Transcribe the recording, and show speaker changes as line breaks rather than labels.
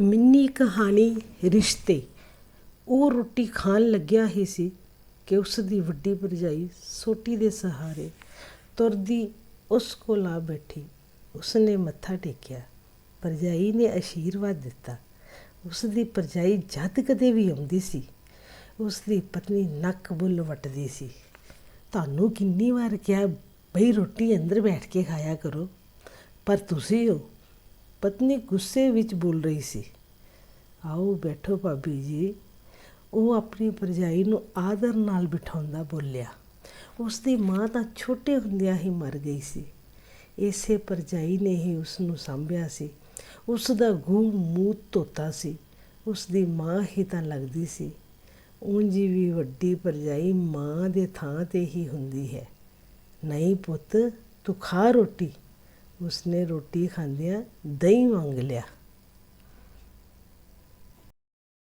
Mini ਕਹਾਣੀ ਰਿਸ਼ਤੇ। ਉਹ ਰੋਟੀ ਖਾਣ ਲੱਗਿਆ ਹੀ ਸੀ ਕਿ ਉਸ ਦੀ ਵੱਡੀ ਭਰਜਾਈ ਸੋਟੀ ਦੇ ਸਹਾਰੇ ਤੁਰਦੀ ਉਸ ਕੋਲ ਆ ਬੈਠੀ। ਉਸਨੇ ਮੱਥਾ ਟੇਕਿਆ। ਭਰਜਾਈ ਨੇ ਆਸ਼ੀਰਵਾਦ ਦਿੱਤਾ। ਉਸ ਦੀ ਭਰਜਾਈ ਜਦ ਕਦੇ ਵੀ ਆਉਂਦੀ ਸੀ ਉਸ ਦੀ ਪਤਨੀ ਨੱਕ ਬੁੱਲ ਵੱਟਦੀ ਸੀ। ਤੁਹਾਨੂੰ ਕਿੰਨੀ ਵਾਰ ਕਿਹਾ, ਬਈ ਰੋਟੀ ਅੰਦਰ ਬੈਠ ਕੇ ਖਾਇਆ ਕਰੋ, ਪਰ ਤੁਸੀਂ ਹੋ ਪਤਨੀ ਗੁੱਸੇ ਵਿੱਚ ਬੋਲ ਰਹੀ ਸੀ, ਆਓ ਬੈਠੋ ਭਾਬੀ ਜੀ। ਉਹ ਆਪਣੀ ਭਰਜਾਈ ਨੂੰ ਆਦਰ ਨਾਲ ਬਿਠਾਉਂਦਾ ਬੋਲਿਆ। ਉਸ ਦੀ ਮਾਂ ਤਾਂ ਛੋਟੇ ਹੁੰਦਿਆਂ ਹੀ ਮਰ ਗਈ ਸੀ। ਇਸੇ ਭਰਜਾਈ ਨੇ ਹੀ ਉਸ ਨੂੰ ਸਾਂਭਿਆ ਸੀ। ਉਸ ਦਾ ਗੂੰ ਮੂੰਹ ਧੋਤਾ ਸੀ। ਉਸ ਦੀ ਮਾਂ ਹੀ ਤਾਂ ਲੱਗਦੀ ਸੀ। ਉਂਝੀ ਵੀ ਵੱਡੀ ਭਰਜਾਈ ਮਾਂ ਦੇ ਥਾਂ ਤੇ ਹੀ ਹੁੰਦੀ ਹੈ। ਨਹੀਂ ਪੁੱਤ, ਤੂੰ ਖਾ ਰੋਟੀ। ਉਸਨੇ ਰੋਟੀ ਖਾਂਦਿਆਂ ਦਹੀਂ ਮੰਗ ਲਿਆ।